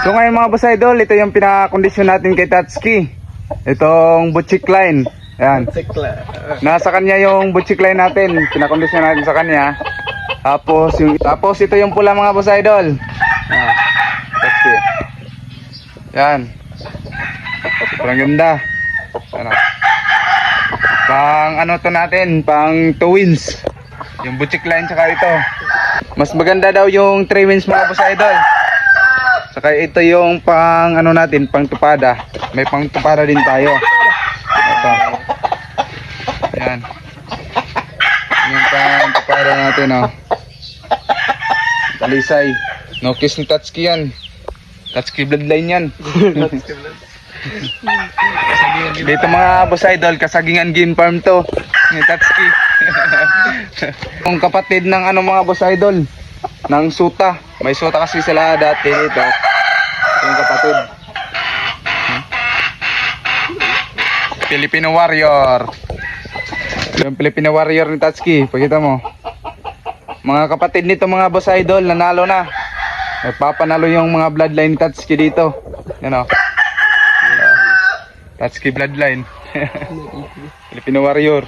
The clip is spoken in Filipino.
So ngayon mga boss idol, ito yung pinakondisyon natin kay Tatsuki. Itong butchik line. Ayan. Nasa kanya yung butchik line natin. Pinakondisyon natin sa kanya. Tapos yung tapos ito yung pula mga boss idol. Ah. Tatsuki. Yan. Sobrang ganda. Ano? Pang ano to natin, pang two wins. Yung butchik line tsaka ito. Mas maganda daw yung three wins mga boss idol. Saka ito yung pang ano natin, pang tupada. May pang tupada din tayo. Ito. Ayan. Yung pang tupada natin, oh. Talisay. No kiss ni Tatsuki yan. Tatsuki bloodline yan. Dito mga boss idol, kasagingan game farm to. Ni Tatsuki. Yung kapatid ng ano mga boss idol, ng suta. May suta kasi sila dati dito. Yung kapatid. Hmm? Filipino Warrior. Yung Filipino Warrior ni Tatsuki, pakita mo. Mga kapatid nito mga boss idol, nanalo na. May papanalo yung mga bloodline ni Tatsuki dito. Yan o. Tatsuki bloodline. Filipino Warrior.